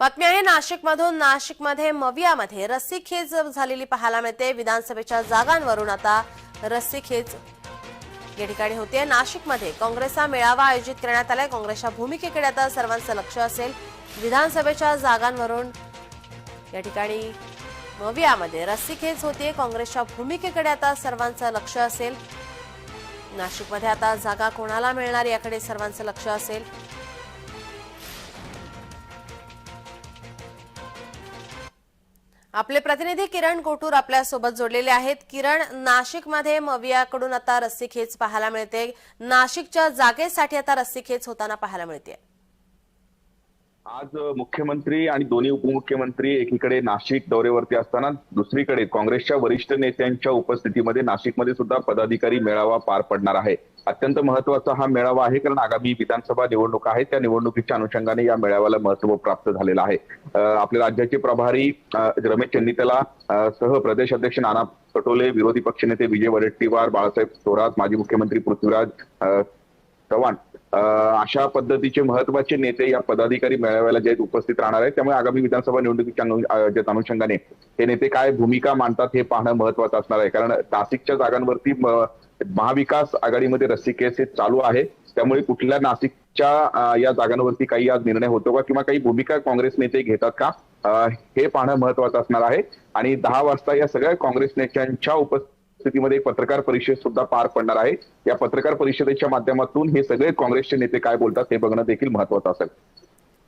बातमी आहे नाशिकमधून नाशिकमध्ये मवियामध्ये रस्सीखेच झालेली पाहायला मिळते. विधानसभेच्या जागांवरून आता रस्सीखेच या ठिकाणी होते. नाशिकमध्ये काँग्रेसचा मेळावा आयोजित करण्यात आलाय. काँग्रेसच्या भूमिकेकडे आता सर्वांचं लक्ष असेल. विधानसभेच्या जागांवरून या ठिकाणी मवियामध्ये रस्सीखेच होते. काँग्रेसच्या भूमिकेकडे आता सर्वांचं लक्ष असेल. नाशिकमध्ये आता जागा कोणाला मिळणार याकडे सर्वांचं लक्ष असेल. आपले प्रतिनिधी किरण कोटूर आपल्यासोबत जोडलेले आहेत. किरण नाशिकमध्ये मवियाकडून आता रस्सीखेच पाहायला मिळते. नाशिकच्या जागेसाठी आता रस्सीखेच होताना पाहायला मिळते. आज मुख्यमंत्री आणि दोन्ही उपमुख्यमंत्री एकीकडे नाशिक दौऱ्यावरती असताना दुसरीकडे काँग्रेसच्या वरिष्ठ नेत्यांच्या उपस्थितीमध्ये नाशिकमध्ये सुद्धा पदाधिकारी मेळावा पार पडणार आहे. अत्यंत महत्त्वाचा हा मेळावा आहे कारण आगामी विधानसभा निवडणुका आहेत. त्या निवडणुकीच्या अनुषंगाने या मेळाव्याला महत्त्व प्राप्त झालेलं आहे. आपल्या राज्याचे प्रभारी रमेश चन्नितला सह प्रदेश अध्यक्ष नाना पटोले विरोधी पक्षनेते विजय वडेट्टीवार बाळासाहेब थोरात माजी मुख्यमंत्री पृथ्वीराज चव्हाण अशा पद्धतीचे महत्त्वाचे नेते या पदाधिकारी मेळाव्याला जे आहेत उपस्थित राहणार आहेत त्यामुळे आगामी विधानसभा निवडणुकीच्या अनुषंगाने हे नेते काय भूमिका मांडतात हे पाहणं महत्वाचं असणार आहे. कारण नाशिकच्या जागांवरती महाविकास आघाडीमध्ये रस्सी केस हे चालू आहे. त्यामुळे कुठल्या नाशिकच्या या जागांवरती काही आज निर्णय होतो का किंवा काही भूमिका काँग्रेस नेते घेतात का? हे पाहणं महत्वाचं असणार आहे. आणि दहा वाजता या सगळ्या काँग्रेस नेत्यांच्या स्थितीमध्ये एक पत्रकार परिषद सुद्धा पार पडणार आहे. या पत्रकार परिषदेच्या माध्यमातून हे सगळे काँग्रेसचे नेते काय बोलतात हे बघणं देखील महत्वाचं असेल.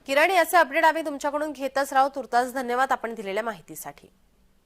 किरण याचे अपडेट आम्ही तुमच्याकडून घेतच राहू. तुर्तास धन्यवाद आपण दिलेल्या माहितीसाठी.